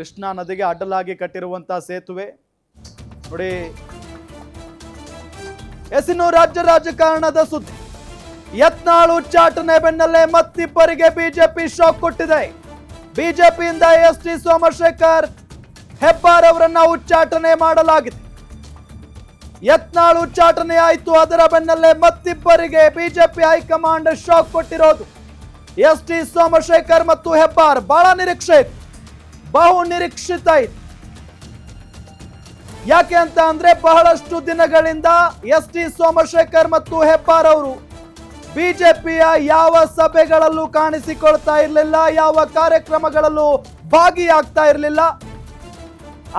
ಕೃಷ್ಣಾ ನದಿಗೆ ಅಡ್ಡಲಾಗಿ ಕಟ್ಟಿರುವಂತಹ ಸೇತುವೆ. ನೋಡಿ, ಎಸಿನು ರಾಜ್ಯ ರಾಜಕಾರಣದ ಸುದ್ದಿ. ಯತ್ನಾಳು ಉಚ್ಚಾಟನೆ ಬೆನ್ನಲ್ಲೇ ಮತ್ತಿಬ್ಬರಿಗೆ ಬಿಜೆಪಿ ಶಾಕ್ ಕೊಟ್ಟಿದೆ. ಬಿಜೆಪಿಯಿಂದ ಎಸ್ ಟಿ ಸೋಮಶೇಖರ್ ಹೆಬ್ಬಾರ್ ಅವರನ್ನ ಉಚ್ಚಾಟನೆ ಮಾಡಲಾಗಿದೆ. ಯತ್ನಾಳು ಉಚ್ಚಾಟನೆ ಆಯಿತು, ಅದರ ಬೆನ್ನಲ್ಲೇ ಮತ್ತಿಬ್ಬರಿಗೆ ಬಿಜೆಪಿ ಹೈಕಮಾಂಡ್ ಶಾಕ್ ಕೊಟ್ಟಿರೋದು. ಎಸ್ ಟಿ ಸೋಮಶೇಖರ್ ಮತ್ತು ಹೆಬ್ಬಾರ್, ಬಹಳ ನಿರೀಕ್ಷೆ ಇತ್ತು ಬಹು ನಿರೀಕ್ಷಿತ ಇತ್ತು ಯಾಕೆ ಅಂತ ಅಂದ್ರೆ ಬಹಳಷ್ಟು ದಿನಗಳಿಂದ ಎಸ್ ಟಿ ಸೋಮಶೇಖರ್ ಮತ್ತು ಹೆಬ್ಬಾರ್ ಅವರು ಬಿಜೆಪಿಯ ಯಾವ ಸಭೆಗಳಲ್ಲೂ ಕಾಣಿಸಿಕೊಳ್ತಾ ಇರಲಿಲ್ಲ, ಯಾವ ಕಾರ್ಯಕ್ರಮಗಳಲ್ಲೂ ಭಾಗಿಯಾಗ್ತಾ ಇರಲಿಲ್ಲ.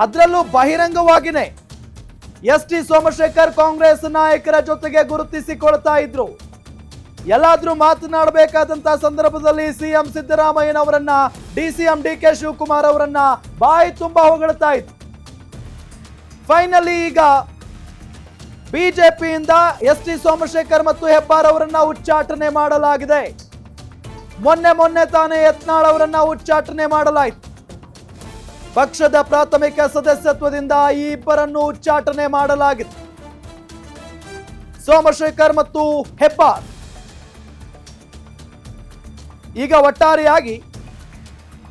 ಅದರಲ್ಲೂ ಬಹಿರಂಗವಾಗಿನೇ ಎಸ್ ಟಿ ಸೋಮಶೇಖರ್ ಕಾಂಗ್ರೆಸ್ ನಾಯಕರ ಜೊತೆಗೆ ಗುರುತಿಸಿಕೊಳ್ತಾ ಇದ್ರು. ಎಲ್ಲಾದ್ರೂ ಮಾತನಾಡಬೇಕಾದಂತ ಸಂದರ್ಭದಲ್ಲಿ CM ಸಿದ್ದರಾಮಯ್ಯನವರನ್ನ D CM D K Shivakumar ಅವರನ್ನ ಬಾಯಿ ತುಂಬಾ ಹೊಗಳ್ತಾ ಇತ್ತು. ಫೈನಲಿ ಈಗ ಬಿಜೆಪಿಯಿಂದ ಎಸ್ ಟಿ ಸೋಮಶೇಖರ್ ಮತ್ತು ಹೆಬ್ಬಾರ್ ಅವರನ್ನ ಉಚ್ಚಾಟನೆ ಮಾಡಲಾಗಿದೆ. ಮೊನ್ನೆ ಮೊನ್ನೆ ತಾನೇ ಯತ್ನಾಳ್ ಅವರನ್ನ ಉಚ್ಚಾಟನೆ ಮಾಡಲಾಯಿತು. ಪಕ್ಷದ ಪ್ರಾಥಮಿಕ ಸದಸ್ಯತ್ವದಿಂದ ಈ ಇಬ್ಬರನ್ನು ಉಚ್ಚಾಟನೆ ಮಾಡಲಾಗಿತ್ತು ಸೋಮಶೇಖರ್ ಮತ್ತು ಹೆಬ್ಬಾರ್. ಈಗ ಒಟ್ಟಾರೆಯಾಗಿ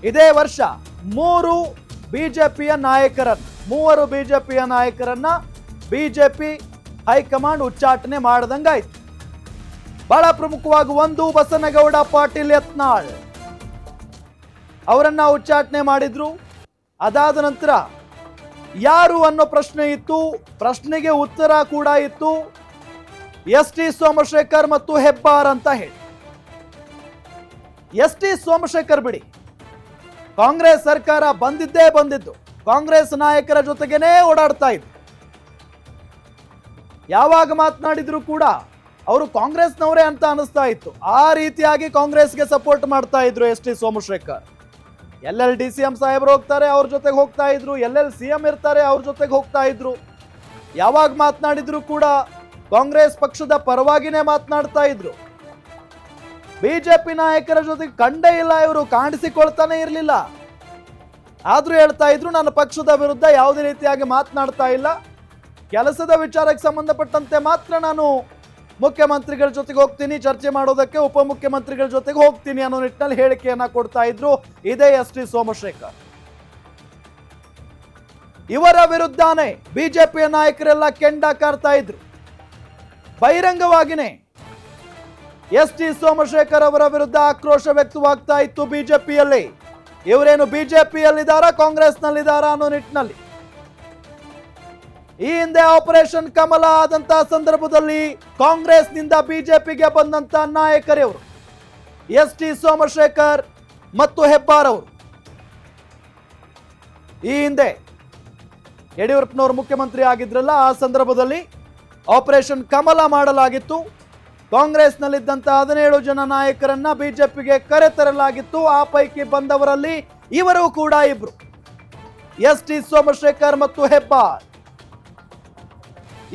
ಇದೇ ವರ್ಷ ಮೂರು ಬಿಜೆಪಿಯ ನಾಯಕರನ್ನು ಮೂವರು ಬಿಜೆಪಿಯ ನಾಯಕರನ್ನ ಬಿಜೆಪಿ ಹೈಕಮಾಂಡ್ ಉಚ್ಚಾಟನೆ ಮಾಡದಂಗಾಯ್ತು. ಬಹಳ ಪ್ರಮುಖವಾಗಿ ಒಂದು ಬಸನಗೌಡ ಪಾಟೀಲ್ ಯತ್ನಾಳ್ ಅವರನ್ನ ಉಚ್ಚಾಟನೆ ಮಾಡಿದ್ರು. ಅದಾದ ನಂತರ ಯಾರು ಅನ್ನೋ ಪ್ರಶ್ನೆ ಇತ್ತು, ಪ್ರಶ್ನೆಗೆ ಉತ್ತರ ಕೂಡ ಇತ್ತು. ಎಸ್ ಟಿ ಸೋಮಶೇಖರ್ ಮತ್ತು ಹೆಬ್ಬಾರ್ ಅಂತ ಹೇಳಿ. ಎಸ್ ಟಿ ಸೋಮಶೇಖರ್ ಬಿಡಿ. ಕಾಂಗ್ರೆಸ್ ಸರ್ಕಾರ ಬಂದಿದ್ದೇ ಬಂದಿದ್ದು. ಕಾಂಗ್ರೆಸ್ ನಾಯಕರ ಜೊತೆಗೇನೆ ಓಡಾಡ್ತಾ ಇದ್ರು ಯಾವಾಗ ಮಾತನಾಡಿದ್ರು ಕೂಡ ಅವರು ಕಾಂಗ್ರೆಸ್ನವರೇ ಅಂತ ಅನಿಸ್ತಾ ಇತ್ತು. ಆ ರೀತಿಯಾಗಿ ಕಾಂಗ್ರೆಸ್ಗೆ ಸಪೋರ್ಟ್ ಮಾಡ್ತಾ ಇದ್ರು ಎಸ್ ಟಿ ಸೋಮಶೇಖರ್ ಎಲ್ಲೆಲ್ ಡಿ ಸಿ ಎಂ ಸಾಹೇಬ್ರು ಹೋಗ್ತಾರೆ, ಅವ್ರ ಜೊತೆಗೆ ಹೋಗ್ತಾ ಇದ್ರು. ಎಲ್ಲೆಲ್ಲಿ ಸಿ ಎಂ ಇರ್ತಾರೆ, ಅವ್ರ ಜೊತೆಗೆ ಹೋಗ್ತಾ ಇದ್ರು. ಯಾವಾಗ ಮಾತನಾಡಿದ್ರು ಕೂಡ ಕಾಂಗ್ರೆಸ್ ಪಕ್ಷದ ಪರವಾಗಿನೇ ಮಾತನಾಡ್ತಾ ಇದ್ರು. ಬಿಜೆಪಿ ನಾಯಕರ ಜೊತೆಗೆ ಕಂಡೇ ಇಲ್ಲ, ಇವರು ಕಾಣಿಸಿಕೊಳ್ತಾನೆ ಇರಲಿಲ್ಲ. ಆದರೂ ಹೇಳ್ತಾ ಇದ್ರು, ನನ್ನ ಪಕ್ಷದ ವಿರುದ್ಧ ಯಾವುದೇ ರೀತಿಯಾಗಿ ಮಾತನಾಡ್ತಾ ಇಲ್ಲ. ಕೆಲಸದ ವಿಚಾರಕ್ಕೆ ಸಂಬಂಧಪಟ್ಟಂತೆ ಮಾತ್ರ ನಾನು ಮುಖ್ಯಮಂತ್ರಿಗಳ ಜೊತೆಗೆ ಹೋಗ್ತೀನಿ, ಚರ್ಚೆ ಮಾಡೋದಕ್ಕೆ ಉಪಮುಖ್ಯಮಂತ್ರಿಗಳ ಜೊತೆಗೆ ಹೋಗ್ತೀನಿ ಅನ್ನೋ ನಿಟ್ಟಿನಲ್ಲಿ ಹೇಳಿಕೆಯನ್ನ ಕೊಡ್ತಾ ಇದ್ರು ಇದೇ ಎಸ್ ಟಿ ಸೋಮಶೇಖರ್. ಇವರ ವಿರುದ್ಧನೇ ಬಿಜೆಪಿಯ ನಾಯಕರೆಲ್ಲ ಕೆಂಡ ಕಾರ್ತಾ ಇದ್ರು. ಬಹಿರಂಗವಾಗಿನೇ ಎಸ್ ಟಿ ಸೋಮಶೇಖರ್ ಅವರ ವಿರುದ್ಧ ಆಕ್ರೋಶ ವ್ಯಕ್ತವಾಗ್ತಾ ಇತ್ತು ಬಿಜೆಪಿಯಲ್ಲಿ. ಇವರೇನು ಬಿಜೆಪಿಯಲ್ಲಿದ್ದಾರಾ, ಕಾಂಗ್ರೆಸ್ನಲ್ಲಿದ್ದಾರಾ ಅನ್ನೋ ನಿಟ್ಟಿನಲ್ಲಿ. ಈ ಹಿಂದೆ ಆಪರೇಷನ್ ಕಮಲ ಆದಂತಹ ಸಂದರ್ಭದಲ್ಲಿ ಕಾಂಗ್ರೆಸ್ನಿಂದ ಬಿಜೆಪಿಗೆ ಬಂದಂತ ನಾಯಕರಿವರು ಎಸ್ ಟಿ ಸೋಮಶೇಖರ್ ಮತ್ತು ಹೆಬ್ಬಾರ್ ಅವರು. ಈ ಹಿಂದೆ ಯಡಿಯೂರಪ್ಪನವರು ಮುಖ್ಯಮಂತ್ರಿ ಆಗಿದ್ರಲ್ಲ, ಆ ಸಂದರ್ಭದಲ್ಲಿ ಆಪರೇಷನ್ ಕಮಲ ಮಾಡಲಾಗಿತ್ತು. ಕಾಂಗ್ರೆಸ್ನಲ್ಲಿದ್ದಂತ ಹದಿನೇಳು ಜನ ನಾಯಕರನ್ನ ಬಿಜೆಪಿಗೆ ಕರೆತರಲಾಗಿತ್ತು. ಆ ಪೈಕಿ ಬಂದವರಲ್ಲಿ ಇವರು ಕೂಡ ಇಬ್ರು. ಎಸ್ ಟಿ ಸೋಮಶೇಖರ್ ಮತ್ತು ಹೆಬ್ಬಾರ್.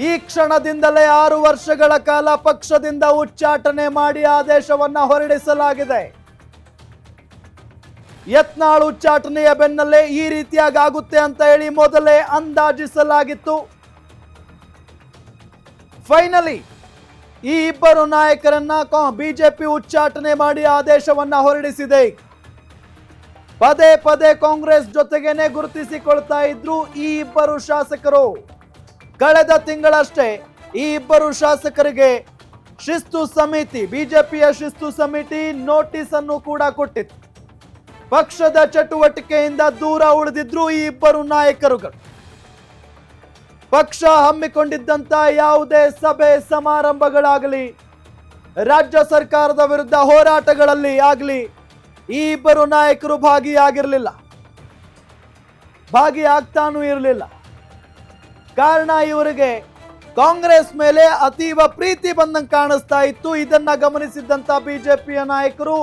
ಈ ಕ್ಷಣದಿಂದಲೇ ಆರು ವರ್ಷಗಳ ಕಾಲ ಪಕ್ಷದಿಂದ ಉಚ್ಚಾಟನೆ ಮಾಡಿ ಆದೇಶವನ್ನ ಹೊರಡಿಸಲಾಗಿದೆ. ಯತ್ನಾಳ್ ಉಚ್ಚಾಟನೆಯ ಬೆನ್ನಲ್ಲೇ ಈ ರೀತಿಯಾಗಿ ಆಗುತ್ತೆ ಅಂತ ಹೇಳಿ ಮೊದಲೇ ಅಂದಾಜಿಸಲಾಗಿತ್ತು. ಫೈನಲಿ ಈ ಇಬ್ಬರು ನಾಯಕರನ್ನ ಬಿಜೆಪಿ ಉಚ್ಚಾಟನೆ ಮಾಡಿ ಆದೇಶವನ್ನ ಹೊರಡಿಸಿದೆ. ಪದೇ ಪದೇ ಕಾಂಗ್ರೆಸ್ ಜೊತೆಗೇನೆ ಗುರುತಿಸಿಕೊಳ್ತಾ ಇದ್ರು ಈ ಇಬ್ಬರು ಶಾಸಕರು. ಕಳೆದ ತಿಂಗಳಷ್ಟೇ ಈ ಇಬ್ಬರು ಶಾಸಕರಿಗೆ ಶಿಸ್ತು ಸಮಿತಿ, ಬಿಜೆಪಿಯ ಶಿಸ್ತು ಸಮಿತಿ ನೋಟಿಸ್ ಅನ್ನು ಕೂಡ ಕೊಟ್ಟಿತ್ತು. ಪಕ್ಷದ ಚಟುವಟಿಕೆಯಿಂದ ದೂರ ಉಳಿದಿದ್ರು ಈ ಇಬ್ಬರು ನಾಯಕರುಗಳು. ಪಕ್ಷ ಹಮ್ಮಿಕೊಂಡಿದ್ದಂತ ಯಾವುದೇ ಸಭೆ ಸಮಾರಂಭಗಳಾಗಲಿ, ರಾಜ್ಯ ಸರ್ಕಾರದ ವಿರುದ್ಧ ಹೋರಾಟಗಳಲ್ಲಿ ಆಗಲಿ, ಈ ಇಬ್ಬರು ನಾಯಕರು ಭಾಗಿಯಾಗಿರಲಿಲ್ಲ. ಭಾಗಿಯಾಗ್ತಾನೂ ಇರಲಿಲ್ಲ. ಕಾರಣ ಇವರಿಗೆ ಕಾಂಗ್ರೆಸ್ ಮೇಲೆ ಅತೀವ ಪ್ರೀತಿ ಬಂದಂಗೆ ಕಾಣಿಸ್ತಾ ಇತ್ತು. ಇದನ್ನ ಗಮನಿಸಿದ್ದಂತ ಬಿಜೆಪಿಯ ನಾಯಕರು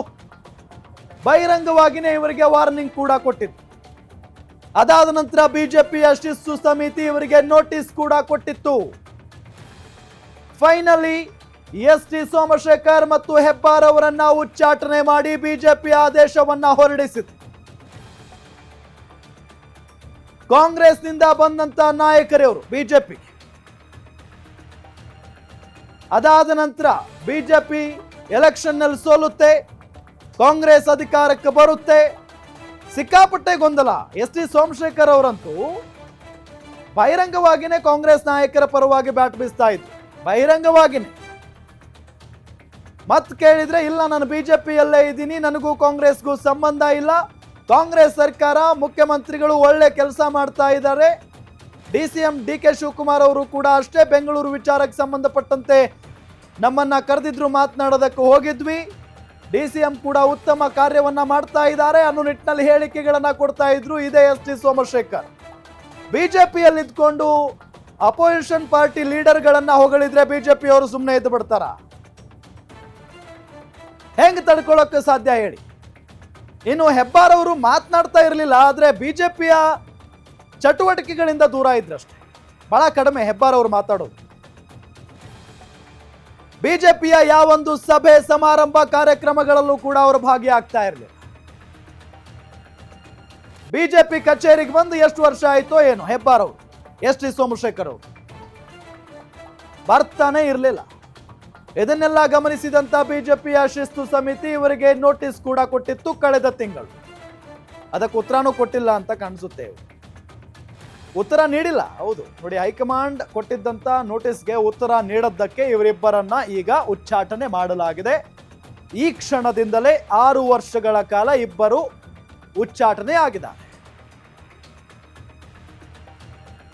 ಬಹಿರಂಗವಾಗಿನೇ ಇವರಿಗೆ ವಾರ್ನಿಂಗ್ ಕೂಡ ಕೊಟ್ಟಿತ್ತು ಅದಾದ ನಂತರ ಬಿಜೆಪಿಯ ಶಿಸ್ತು ಸಮಿತಿ ಇವರಿಗೆ ನೋಟಿಸ್ ಕೂಡ ಕೊಟ್ಟಿತ್ತು. ಫೈನಲಿ ಎಸ್ ಟಿ ಸೋಮಶೇಖರ್ ಮತ್ತು ಹೆಬ್ಬಾರ್ ಅವರನ್ನ ಉಚ್ಚಾಟನೆ ಮಾಡಿ ಬಿಜೆಪಿ ಆದೇಶವನ್ನ ಹೊರಡಿಸಿತು ಕಾಂಗ್ರೆಸ್ನಿಂದ ಬಂದಂತ ನಾಯಕರವರು ಬಿಜೆಪಿ. ಅದಾದ ನಂತರ ಬಿಜೆಪಿ ಎಲೆಕ್ಷನ್ನಲ್ಲಿ ಸೋಲುತ್ತೆ, ಕಾಂಗ್ರೆಸ್ ಅಧಿಕಾರಕ್ಕೆ ಬರುತ್ತೆ ಸಿಕ್ಕಾಪಟ್ಟೆ ಗೊಂದಲ. ಎಸ್ ಟಿ ಸೋಮಶೇಖರ್ ಅವರಂತೂ ಬಹಿರಂಗವಾಗಿನೇ ಕಾಂಗ್ರೆಸ್ ನಾಯಕರ ಪರವಾಗಿ ಬ್ಯಾಟ್ ಬೀಸ್ತಾ ಇದ್ರು. ಬಹಿರಂಗವಾಗಿನೇ. ಮತ್ ಕೇಳಿದ್ರೆ, ಇಲ್ಲ, ನಾನು ಬಿಜೆಪಿಯಲ್ಲೇ ಇದ್ದೀನಿ, ನನಗೂ ಕಾಂಗ್ರೆಸ್ಗೂ ಸಂಬಂಧ ಇಲ್ಲ. ಕಾಂಗ್ರೆಸ್ ಸರ್ಕಾರ, ಮುಖ್ಯಮಂತ್ರಿಗಳು ಒಳ್ಳೆ ಕೆಲಸ ಮಾಡ್ತಾ ಇದ್ದಾರೆ. D C M D K Shivakumar ಅವರು ಕೂಡ ಅಷ್ಟೇ ಬೆಂಗಳೂರು ವಿಚಾರಕ್ಕೆ ಸಂಬಂಧಪಟ್ಟಂತೆ ನಮ್ಮನ್ನ ಕರೆದಿದ್ರು, ಮಾತನಾಡೋದಕ್ಕೆ ಹೋಗಿದ್ವಿ. ಡಿ ಸಿ ಎಂ ಕೂಡ ಉತ್ತಮ ಕಾರ್ಯವನ್ನ ಮಾಡ್ತಾ ಇದ್ದಾರೆ. ಅನ್ನೋ ನಿಟ್ಟಿನಲ್ಲಿ ಹೇಳಿಕೆಗಳನ್ನ ಕೊಡ್ತಾ ಇದ್ರು ಇದೇ ಎಸ್ ಟಿ ಸೋಮಶೇಖರ್. ಬಿಜೆಪಿಯಲ್ಲಿ ಇದ್ಕೊಂಡು ಅಪೋಸಿಷನ್ ಪಾರ್ಟಿ ಲೀಡರ್ಗಳನ್ನ ಹೊಗಳಿದ್ರೆ ಬಿಜೆಪಿ ಅವರು ಸುಮ್ಮನೆ ಎದ್ದು ಬಿಡ್ತಾರ? ಹೆಂಗ್ ತಡ್ಕೊಳ್ಳೋಕೆ ಸಾಧ್ಯ ಹೇಳಿ? ಇನ್ನು ಹೆಬ್ಬಾರ್ ಅವರು ಮಾತನಾಡ್ತಾ ಇರಲಿಲ್ಲ, ಆದ್ರೆ ಬಿಜೆಪಿಯ ಚಟುವಟಿಕೆಗಳಿಂದ ದೂರ ಇದ್ರಷ್ಟೇ. ಬಹಳ ಕಡಿಮೆ ಹೆಬ್ಬಾರ್ ಅವರು ಮಾತಾಡೋದು. ಬಿಜೆಪಿಯ ಯಾವೊಂದು ಸಭೆ, ಸಮಾರಂಭ ಕಾರ್ಯಕ್ರಮಗಳಲ್ಲೂ ಕೂಡ ಅವರು ಭಾಗಿಯಾಗ್ತಾ ಇರಲಿ. ಬಿಜೆಪಿ ಕಚೇರಿಗೆ ಬಂದು ಎಷ್ಟು ವರ್ಷ ಆಯ್ತೋ ಏನು ಹೆಬ್ಬಾರವ್ರು ಎಸ್ ಟಿ ಸೋಮಶೇಖರ್ ಅವರು. ಬರ್ತಾನೆ ಇರಲಿಲ್ಲ. ಇದನ್ನೆಲ್ಲ ಗಮನಿಸಿದಂತ ಬಿಜೆಪಿಯ ಶಿಸ್ತು ಸಮಿತಿ ಇವರಿಗೆ ನೋಟಿಸ್ ಕೂಡ ಕೊಟ್ಟಿತ್ತು ಕಳೆದ ತಿಂಗಳು. ಅದಕ್ಕೆ ಉತ್ತರನೂ ಕೊಟ್ಟಿಲ್ಲ ಅಂತ ಕಾಣಿಸುತ್ತೆ ಇವ್ರು. ಉತ್ತರ ನೀಡಿಲ್ಲ. ಹೌದು. ನೋಡಿ, ಹೈಕಮಾಂಡ್ ಕೊಟ್ಟಿದ್ದಂತ ನೋಟಿಸ್ಗೆ ಉತ್ತರ ನೀಡದ್ದಕ್ಕೆ ಇವರಿಬ್ಬರನ್ನ ಈಗ ಉಚ್ಚಾಟನೆ ಮಾಡಲಾಗಿದೆ. ಈ ಕ್ಷಣದಿಂದಲೇ ಆರು ವರ್ಷಗಳ ಕಾಲ ಇಬ್ಬರು ಉಚ್ಚಾಟನೆ ಆಗಿದ್ದಾರೆ.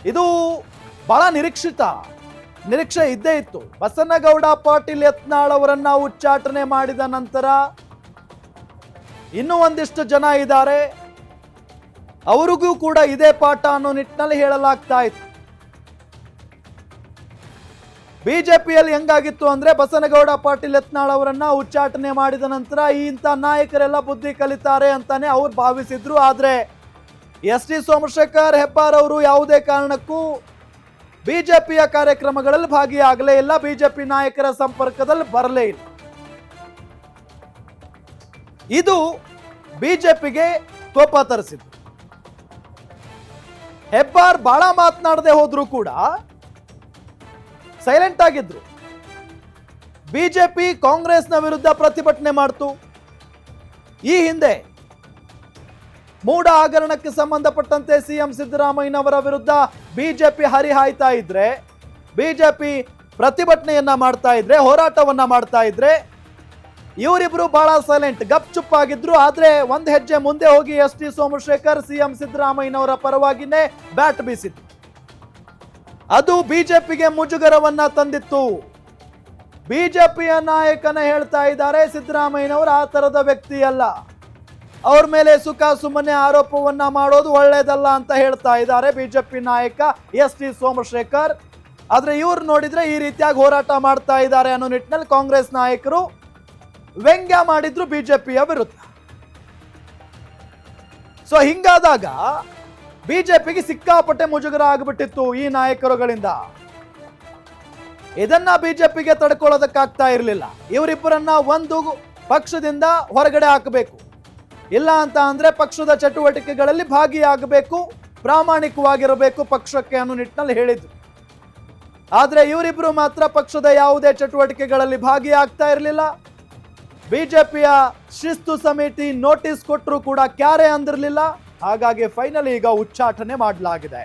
ಇದು ಬಹಳ ನಿರೀಕ್ಷಿತ. ನಿರೀಕ್ಷೆ ಇದ್ದೇ ಇತ್ತು. ಬಸನಗೌಡ ಪಾಟೀಲ್ ಯತ್ನಾಳ್ ಅವರನ್ನ ಉಚ್ಚಾಟನೆ ಮಾಡಿದ ನಂತರ ಇನ್ನೂ ಒಂದಿಷ್ಟು ಜನ ಇದ್ದಾರೆ. ಅವರಿಗೂ ಕೂಡ ಇದೇ ಪಾಠ ಅನ್ನೋ ನಿಟ್ಟಿನಲ್ಲಿ ಹೇಳಲಾಗ್ತಾ ಇತ್ತು. ಬಿಜೆಪಿಯಲ್ಲಿ ಹೆಂಗಾಗಿತ್ತು ಅಂದ್ರೆ ಬಸನಗೌಡ, ಪಾಟೀಲ್ ಯತ್ನಾಳ್ ಅವರನ್ನ ಉಚ್ಚಾಟನೆ ಮಾಡಿದ ನಂತರ ಈ ಇಂಥ ನಾಯಕರೆಲ್ಲ ಬುದ್ಧಿ ಕಲಿತಾರೆ ಅಂತಾನೆ ಅವ್ರು ಭಾವಿಸಿದ್ರು. ಆದ್ರೆ ಎಸ್ ಟಿ ಸೋಮಶೇಖರ್, ಹೆಬ್ಬಾರ್ ಅವರು ಯಾವುದೇ ಕಾರಣಕ್ಕೂ ಬಿಜೆಪಿಯ ಕಾರ್ಯಕ್ರಮಗಳಲ್ಲಿ ಭಾಗಿಯಾಗಲೇ ಇಲ್ಲ, ಬಿಜೆಪಿ ನಾಯಕರ ಸಂಪರ್ಕದಲ್ಲಿ ಬರಲೇ ಇಲ್ಲ. ಇದು ಬಿಜೆಪಿಗೆ ಕೋಪ ತರಿಸಿತು ಹೆಬ್ಬಾರ್ ಬಹಳ ಮಾತನಾಡದೆ ಹೋದ್ರು ಕೂಡ ಸೈಲೆಂಟ್ ಆಗಿದ್ರು. ಬಿಜೆಪಿ ಕಾಂಗ್ರೆಸ್ನ ವಿರುದ್ಧ ಪ್ರತಿಭಟನೆ ಮಾಡ್ತು. ಈ ಹಿಂದೆ ಮೂಡ ಹಗರಣಕ್ಕೆ ಸಂಬಂಧಪಟ್ಟಂತೆ ಸಿಎಂ ಸಿದ್ದರಾಮಯ್ಯನವರ ವಿರುದ್ಧ ಬಿಜೆಪಿ ಹರಿಹಾಯ್ತಾ ಇದ್ರೆ, ಬಿಜೆಪಿ ಪ್ರತಿಭಟನೆಯನ್ನ ಮಾಡ್ತಾ ಇದ್ರೆ, ಹೋರಾಟವನ್ನ ಮಾಡ್ತಾ ಇದ್ರೆ ಇವರಿಬ್ರು ಬಹಳ ಸೈಲೆಂಟ್ ಗಪ್ ಚುಪ್ ಆಗಿದ್ರು, ಆದ್ರೆ ಒಂದ್ ಹೆಜ್ಜೆ ಮುಂದೆ ಹೋಗಿ ಎಸ್ ಟಿ ಸೋಮಶೇಖರ್, ಸಿಎಂ ಸಿದ್ದರಾಮಯ್ಯನವರ ಪರವಾಗಿನೇ ಬ್ಯಾಟ್ ಬೀಸಿತ್ತು. ಅದು ಬಿಜೆಪಿಗೆ ಮುಜುಗರವನ್ನ ತಂದಿತ್ತು. ಬಿಜೆಪಿಯ ನಾಯಕನ ಹೇಳ್ತಾ ಇದ್ದಾರೆ ಸಿದ್ದರಾಮಯ್ಯನವರು, ಆ ತರದ ವ್ಯಕ್ತಿ ಅಲ್ಲ ಅವ್ರ ಮೇಲೆ ಸುಖ ಸುಮ್ಮನೆ ಆರೋಪವನ್ನ ಮಾಡೋದು ಒಳ್ಳೇದಲ್ಲ ಅಂತ ಹೇಳ್ತಾ ಇದ್ದಾರೆ ಬಿಜೆಪಿ ನಾಯಕ ಎಸ್ ಟಿ ಸೋಮಶೇಖರ್. ಆದ್ರೆ ಇವ್ರು ನೋಡಿದ್ರೆ ಈ ರೀತಿಯಾಗಿ ಹೋರಾಟ ಮಾಡ್ತಾ ಇದ್ದಾರೆ ಅನ್ನೋ ನಿಟ್ಟಿನಲ್ಲಿ ಕಾಂಗ್ರೆಸ್ ನಾಯಕರು ವ್ಯಂಗ್ಯ ಮಾಡಿದ್ರು ಬಿಜೆಪಿಯ ವಿರುದ್ಧ. ಸೊ ಹಿಂಗಾದಾಗ ಬಿಜೆಪಿಗೆ ಸಿಕ್ಕಾಪಟ್ಟೆ ಮುಜುಗರ ಆಗಿಬಿಟ್ಟಿತ್ತು ಈ ನಾಯಕರುಗಳಿಂದ. ಇದನ್ನ ಬಿಜೆಪಿಗೆ ತಡ್ಕೊಳ್ಳೋದಕ್ಕಾಗ್ತಾ ಇರಲಿಲ್ಲ. ಇವರಿಬ್ಬರನ್ನ ಒಂದು ಪಕ್ಷದಿಂದ ಹೊರಗಡೆ ಹಾಕಬೇಕು. ಇಲ್ಲ ಅಂತ ಅಂದ್ರೆ ಪಕ್ಷದ ಚಟುವಟಿಕೆಗಳಲ್ಲಿ ಭಾಗಿಯಾಗಬೇಕು, ಪ್ರಾಮಾಣಿಕವಾಗಿರಬೇಕು ಪಕ್ಷಕ್ಕೆ ಅನ್ನೋ ನಿಟ್ಟಿನಲ್ಲಿ ಹೇಳಿದ್ರು. ಆದ್ರೆ ಇವರಿಬ್ಬರು ಮಾತ್ರ ಪಕ್ಷದ ಯಾವುದೇ ಚಟುವಟಿಕೆಗಳಲ್ಲಿ ಭಾಗಿಯಾಗ್ತಾ ಇರಲಿಲ್ಲ. ಬಿಜೆಪಿಯ ಶಿಸ್ತು ಸಮಿತಿ ನೋಟಿಸ್ ಕೊಟ್ಟರು ಕೂಡ ಕ್ಯಾರೆ ಅಂದಿರಲಿಲ್ಲ. ಹಾಗಾಗಿ ಫೈನಲಿ ಈಗ ಉಚ್ಚಾಟನೆ ಮಾಡಲಾಗಿದೆ.